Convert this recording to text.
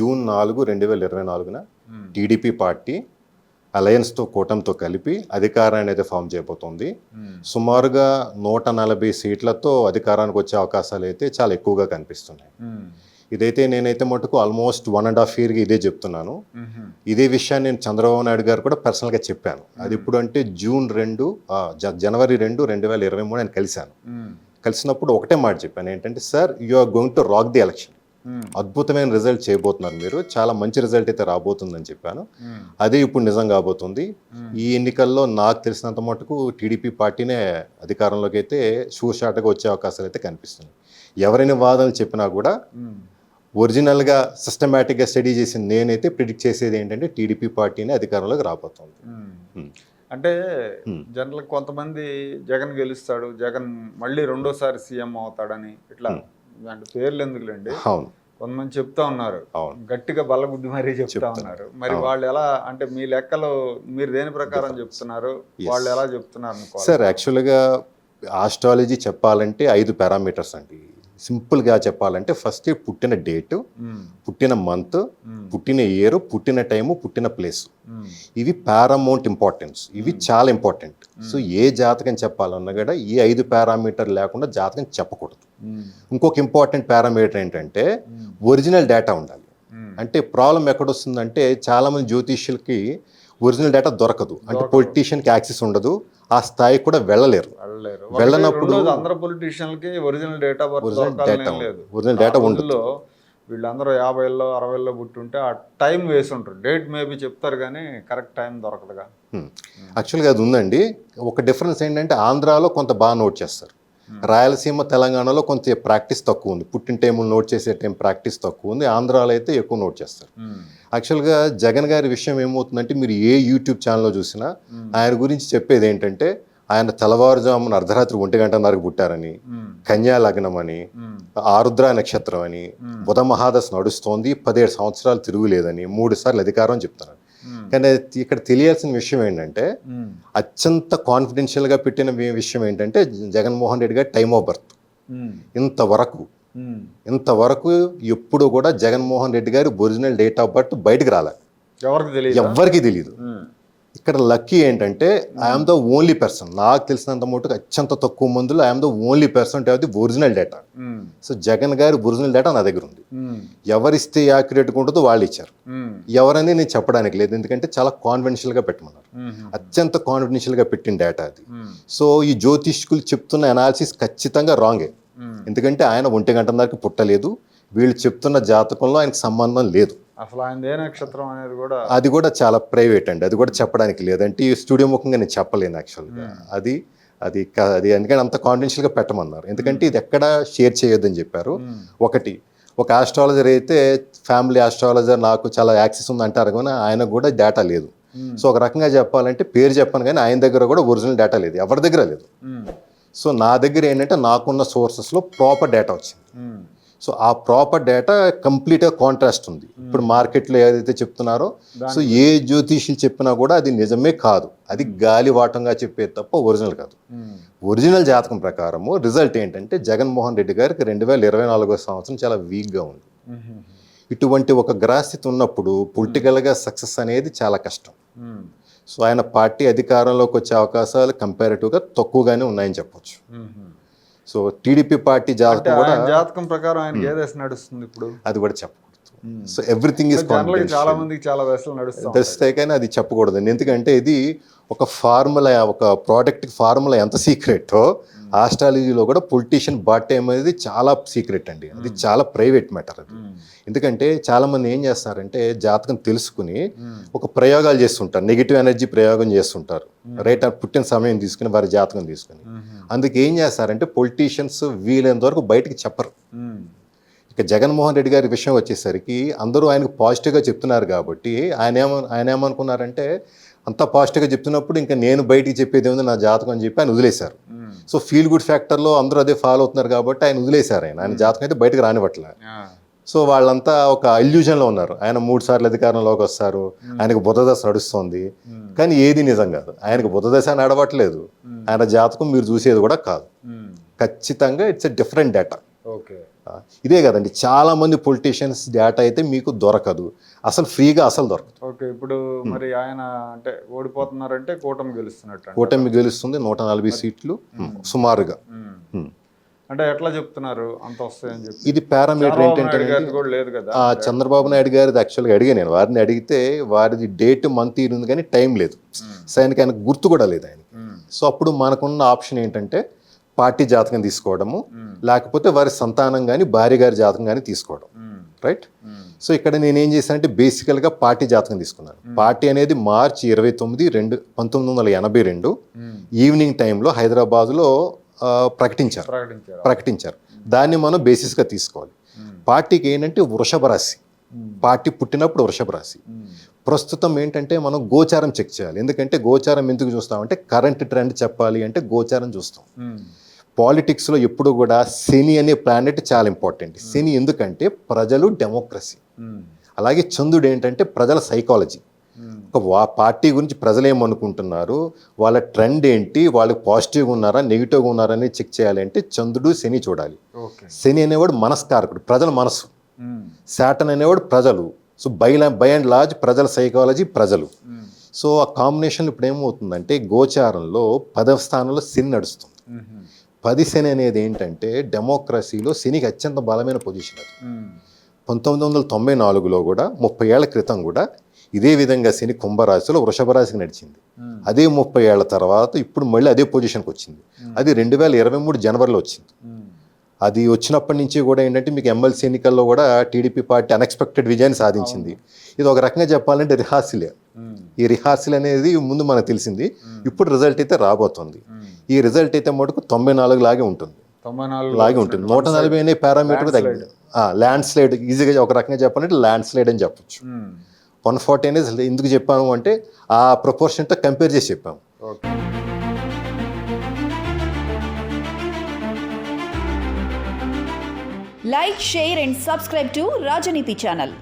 June నాలుగు రెండు వేల ఇరవై నాలుగున టీడీపీ పార్టీ అలయన్స్తో కూటమితో కలిపి అధికారాన్ని అయితే ఫామ్ చేయబోతోంది. సుమారుగా నూట నలభై సీట్లతో అధికారానికి వచ్చే అవకాశాలు అయితే చాలా ఎక్కువగా కనిపిస్తున్నాయి. ఇదైతే నేనైతే మటుకు ఆల్మోస్ట్ వన్ అండ్ హాఫ్ ఇయర్గా ఇదే చెప్తున్నాను. ఇదే విషయాన్ని నేను చంద్రబాబు నాయుడు గారు కూడా పర్సనల్గా చెప్పాను. అది ఇప్పుడు అంటే జూన్ రెండు జనవరి రెండు రెండు వేల ఇరవై మూడు నేను కలిశాను. కలిసినప్పుడు ఒకటే మాట చెప్పాను. ఏంటంటే sir you are going to rock the election అద్భుతమైన రిజల్ట్ చేయబోతున్నారు మీరు. చాలా మంచి రిజల్ట్ అయితే రాబోతుందని చెప్పాను. అదే ఇప్పుడు నిజం కాబోతుంది. ఈ ఎన్నికల్లో నాకు తెలిసినంత మటుకు టీడీపీ పార్టీనే అధికారంలోకి అయితే షూషాటగా వచ్చే అవకాశాలు అయితే కనిపిస్తున్నాయి. ఎవరైనా వాదనలు చెప్పినా కూడా ఒరిజినల్గా సిస్టమేటిక్గా స్టడీ చేసిన నేనైతే ప్రిడిక్ట్ చేసేది ఏంటంటే టీడీపీ పార్టీనే అధికారంలోకి రాబోతుంది. Hmm. అంటే Hmm. జనరల్ కొంతమంది జగన్ గెలుస్తాడు. జగన్ మళ్ళీ రెండోసారి సీఎం అవుతాడని ఇట్లా అంటే పేర్లు ఎందుకులేండి? అవును. కొంతమంది చెప్తా ఉన్నారు. గట్టిగా బల్లబుద్ధి మరీ చెప్తా. ఉన్నారు. మరి. వాళ్ళు ఎలా అంటే మీ లెక్కలో మీరు దేని ప్రకారం చెప్తున్నారు. వాళ్ళు ఎలా చెప్తున్నారు సార్ యాక్చువల్గా ఆస్ట్రాలజీ చెప్పాలంటే ఐదు పారామీటర్స్ అండి. సింపుల్గా చెప్పాలంటే ఫస్ట్ పుట్టిన డేటు పుట్టిన మంత్ పుట్టిన ఇయర్ పుట్టిన టైము పుట్టిన ప్లేస్. ఇవి పారామౌంట్ ఇంపార్టెన్స్. ఇవి చాలా ఇంపార్టెంట్. సో ఏ జాతకం చెప్పాలన్నా కూడా ఈ ఐదు పారామీటర్ లేకుండా జాతకం చెప్పకూడదు. ఇంకొక ఇంపార్టెంట్ పారామీటర్ ఏంటంటే ఒరిజినల్ డేటా ఉండాలి. అంటే ప్రాబ్లం ఎక్కడొస్తుందంటే చాలామంది జ్యోతిష్యులకి ఒరిజినల్ డేటా దొరకదు. అంటే. పొలిటీషియన్కి యాక్సెస్ ఉండదు. ఆ స్థాయికి కూడా వెళ్ళలేరు. వెళ్ళనప్పుడు- రెండోది అందరు పొలిటీషియన్లకి original date original data original data ఉండదు. వీళ్ళందరూ యాభైలో అరవైలో పుట్టుంటే ఆ టైం వేసి ఉంటారు. డేట్ మేబీ చెప్తారు కానీ కరెక్ట్ టైం దొరకదుగా యాక్చువల్గా అది ఉందండి. ఒక డిఫరెన్స్ ఏంటంటే ఆంధ్రాలో కొంత బాగా నోట్ చేస్తారు. రాయలసీమ తెలంగాణలో కొంత ప్రాక్టీస్ తక్కువ ఉంది. పుట్టిన టైములు నోట్ చేసే టైం ప్రాక్టీస్ తక్కువ ఉంది. ఆంధ్రాలో అయితే ఎక్కువ నోట్ చేస్తారు. యాక్చువల్గా జగన్ గారి విషయం ఏమవుతుందంటే మీరు ఏ యూట్యూబ్ ఛానల్లో చూసినా ఉమ్, ఆయన గురించి చెప్పేది ఏంటంటే ఆయన తెల్లవారుజామున అర్ధరాత్రి ఒంటి గంటన్నరకు పుట్టారని కన్యా లగ్నం అని ఆరుద్ర నక్షత్రం అని బుధ మహాదశ నడుస్తోంది. పదిహేడు సంవత్సరాలు తిరుగులేదని మూడు సార్లు అధికారం చెప్తున్నారు. కానీ ఇక్కడ తెలియాల్సిన విషయం ఏంటంటే అత్యంత కాన్ఫిడెన్షియల్గా పెట్టిన విషయం ఏంటంటే జగన్మోహన్ రెడ్డి గారి టైమ్ ఆఫ్ బర్త్ ఇంతవరకు. ఇంతవరకు ఎప్పుడు కూడా జగన్మోహన్ రెడ్డి గారి ఒరిజినల్ డేట్ ఆఫ్ బర్త్ బయటకు రాలే. ఎవరికి తెలియదు ఇక్కడ లక్కీ ఏంటంటే ఐఎమ్ ద ఓన్లీ పర్సన్ నాకు తెలిసినంత మటుకు అత్యంత తక్కువ మందులో I'm the only person to the original data so Jagan గారి ఒరిజినల్ డేటా నా దగ్గర ఉంది. ఎవరిస్తే యాక్యురేట్గా ఉంటుందో వాళ్ళు ఇచ్చారు. ఎవరని నేను చెప్పడానికి లేదు. ఎందుకంటే చాలా కాన్ఫిడెన్షియల్గా పెట్టమన్నారు. అత్యంత కాన్ఫిడెన్షియల్గా పెట్టిన డేటా అది. సో ఈ జ్యోతిష్కులు చెప్తున్న అనాలిసిస్ ఖచ్చితంగా రాంగే ఎందుకంటే ఆయన ఒంటి గంటన్నరకి పుట్టలేదు. వీళ్ళు చెప్తున్న జాతకంలో ఆయనకు సంబంధం లేదు. అసలు ఆయన ఏ నక్షత్రం అనేది కూడా అది కూడా చాలా ప్రైవేట్ అండి. అది కూడా చెప్పడానికి లేదంటే ఈ స్టూడియో ముఖంగా నేను చెప్పలేను యాక్చువల్గా అది అది క- అది ఎందుకంటే అంత కాన్ఫిడెన్షియల్గా పెట్టమన్నారు. ఎందుకంటే ఇది ఎక్కడ షేర్ చేయొద్దని చెప్పారు. ఉమ్, ఒకటి ఒక ఆస్ట్రాలజర్ అయితే ఫ్యామిలీ ఆస్ట్రాలజర్ నాకు చాలా యాక్సెస్ ఉంది అంటారు కానీ ఆయనకు కూడా డేటా లేదు. సో ఒక రకంగా చెప్పాలంటే పేరు చెప్పను కానీ ఆయన దగ్గర కూడా ఒరిజినల్ డేటా లేదు. ఎవరి దగ్గర లేదు. సో నా దగ్గర ఏంటంటే నాకున్న సోర్సెస్లో ప్రాపర్ డేటా వచ్చింది. సో ఆ ప్రాపర్ డేటా కంప్లీట్గా కాంట్రాస్ట్ ఉంది. ఇప్పుడు మార్కెట్లో ఏదైతే చెప్తున్నారో సో ఏ జ్యోతిషులు చెప్పినా కూడా అది నిజమే కాదు. అది గాలి వాటంగా చెప్పేది తప్ప ఒరిజినల్ కాదు. ఉమ్, ఒరిజినల్ జాతకం ప్రకారము రిజల్ట్ ఏంటంటే జగన్మోహన్ రెడ్డి గారికి రెండు వేల ఇరవై నాలుగో సంవత్సరం చాలా వీక్గా ఉంది. ఇటువంటి ఒక గ్రహస్థితి ఉన్నప్పుడు పొలిటికల్గా సక్సెస్ అనేది చాలా కష్టం. సో ఆయన పార్టీ అధికారంలోకి వచ్చే అవకాశాలు కంపారిటివ్గా తక్కువగానే ఉన్నాయని చెప్పొచ్చు. సో టీడీపీ పార్టీ జాతకం కూడా ఆయన జాతకం ప్రకారం ఏ దశ నడుస్తుంది ఇప్పుడు? అది కూడా చెప్పకూడదు. సో ఎవ్రీథింగ్ ఇస్ చాలా మందికి చాలా దశలు నడుస్తాం తెస్తే కానీ అది చెప్పకూడదండి ఎందుకంటే ఇది ఒక ఫార్ములా ఒక ప్రోడక్ట్ ఫార్ములా ఎంత సీక్రెటో ఆస్ట్రాలజీలో కూడా పొలిటీషియన్ బాట్ అనేది చాలా సీక్రెట్ అండి. అది చాలా ప్రైవేట్ మ్యాటర్ అది. ఎందుకంటే చాలా మంది ఏం చేస్తారంటే జాతకం తెలుసుకుని ఒక ప్రయోగాలు చేస్తుంటారు. నెగిటివ్ ఎనర్జీ ప్రయోగం చేస్తుంటారు. రైట్ పుట్టిన సమయం తీసుకుని వారి జాతకం తీసుకుని. అందుకు ఏం చేస్తారంటే పొలిటీషియన్స్ వీలైనంత వరకు బయటికి చెప్పరు. ఇక జగన్మోహన్ రెడ్డి గారి విషయం వచ్చేసరికి అందరూ ఆయనకు పాజిటివ్గా చెప్తున్నారు కాబట్టి ఆయన ఏమ ఆయన ఏమనుకున్నారంటే అంతా పాజిటివ్గా చెప్తున్నప్పుడు ఇంకా నేను బయటికి చెప్పేది ఏముంది నా జాతకం అని చెప్పి ఆయన వదిలేశారు. సో ఫీల్ గుడ్ ఫ్యాక్టర్లో అందరూ అదే ఫాలో అవుతున్నారు కాబట్టి ఆయన వదిలేశారు ఆయన. ఆయన జాతకం అయితే బయటకు రానివ్వట్లే. సో వాళ్ళంతా ఒక ఇల్యూజన్లో ఉన్నారు. ఆయన మూడు సార్లు అధికారంలోకి వస్తారు. ఆయనకు బుధదశ నడుస్తుంది. కానీ ఏది నిజం కాదు. ఆయనకు బుధదశ నడవట్లేదు. ఆయన జాతకం మీరు చూసేది కూడా కాదు. ఖచ్చితంగా ఇట్స్ ఎ డిఫరెంట్ డేటా ఇదే కదండి. చాలా మంది పొలిటీషియన్స్ డేటా అయితే మీకు దొరకదు. అసలు ఫ్రీగా అసలు దొరకదు. ఓకే ఇప్పుడు మరి ఆయన అంటే ఓడిపోతున్నారంటే కూటమి గెలుస్తున్నట్టు కూటమి గెలుస్తుంది నూట నలభై సీట్లు. సుమారుగా. అంటే ఎట్లా చెప్తున్నారు? అంత వస్తాయని చెప్పి. ఇది పారామీటర్ ఏంటంటే నాయుడు గారిది కూడా లేదు కదా? ఆ చంద్రబాబు నాయుడు గారిది యాక్చువల్గా అడిగా నేను. వారిని అడిగితే వారిది డేట్ మంత్ ఉంది కానీ టైం లేదు. సో ఆయనకి ఆయనకు గుర్తు కూడా లేదు ఆయన. ఉమ్, సో అప్పుడు మనకున్న ఆప్షన్ ఏంటంటే పార్టీ జాతకం తీసుకోవడము ఉమ్, లేకపోతే వారి సంతానం కానీ భార్య గారి జాతకం కానీ తీసుకోవడం. రైట్ సో ఇక్కడ నేను ఏం చేశానంటే బేసికల్గా పార్టీ జాతకం తీసుకున్నాను. పార్టీ అనేది మార్చి ఇరవై తొమ్మిది రెండు పంతొమ్మిది వందల ఎనభై రెండు. ఈవినింగ్ టైంలో హైదరాబాద్లో ప్రకటించారు. ప్రకటించారు. దాన్ని మనం బేసిస్గా తీసుకోవాలి. పార్టీకి ఏంటంటే వృషభ రాశి. పార్టీ పుట్టినప్పుడు వృషభ రాశి. ప్రస్తుతం ఏంటంటే మనం గోచారం చెక్ చేయాలి. ఎందుకంటే గోచారం ఎందుకు చూస్తామంటే కరెంట్ ట్రెండ్ చెప్పాలి అంటే గోచారం చూస్తాం. పాలిటిక్స్లో ఎప్పుడు కూడా శని అనే ప్లానెట్ చాలా ఇంపార్టెంట్. శని ఎందుకంటే ప్రజలు డెమోక్రసీ. అలాగే చంద్రుడు ఏంటంటే ప్రజల సైకాలజీ. ఒక వా పార్టీ గురించి ప్రజలు ఏమనుకుంటున్నారు వాళ్ళ ట్రెండ్ ఏంటి? వాళ్ళకి పాజిటివ్గా ఉన్నారా? నెగిటివ్గా ఉన్నారా అనేది చెక్ చేయాలి అంటే చంద్రుడు శని చూడాలి. శని అనేవాడు మనస్కారకుడు ప్రజల మనసు శాటన్ అనేవాడు ప్రజలు. So by by and large ప్రజల సైకాలజీ ప్రజలు. సో ఆ కాంబినేషన్ ఇప్పుడు ఏమవుతుందంటే గోచారంలో పదవ స్థానంలో శని నడుస్తుంది. పది శని అనేది ఏంటంటే డెమోక్రసీలో శనికి అత్యంత బలమైన పొజిషన్ అది. పంతొమ్మిది వందల తొంభై నాలుగులో కూడా ముప్పై ఏళ్ళ క్రితం కూడా ఇదే విధంగా శని కుంభరాశిలో వృషభ రాశికి నడిచింది. అదే ముప్పై ఏళ్ళ తర్వాత ఇప్పుడు మళ్ళీ అదే పొజిషన్కి వచ్చింది. అది రెండు వేల ఇరవై మూడు జనవరిలో వచ్చింది. అది వచ్చినప్పటి నుంచి కూడా ఏంటంటే మీకు ఎమ్మెల్సీ ఎన్నికల్లో కూడా టీడీపీ పార్టీ అన్ఎక్స్పెక్టెడ్ విజయాన్ని సాధించింది. ఇది ఒక రకంగా చెప్పాలంటే రిహార్సిలే ఈ రిహార్సల్ అనేది ముందు మనకు తెలిసింది. ఇప్పుడు రిజల్ట్ అయితే రాబోతుంది. ఈ రిజల్ట్ అయితే మటుకు తొంభై నాలుగు లాగే ఉంటుంది. లాగే ఉంటుంది. నూట నలభై అనే పారామీటర్ తగ్గింది. ల్యాండ్ స్లైడ్ ఈజీగా ఒక రకంగా చెప్పాలంటే ల్యాండ్ స్లైడ్ అని చెప్పొచ్చు. వన్ ఫార్టీ అనేది ఎందుకు చెప్పాము అంటే ఆ ప్రపోర్షన్తో కంపేర్ చేసి చెప్పాము. Like share and subscribe to Rajaneeti channel.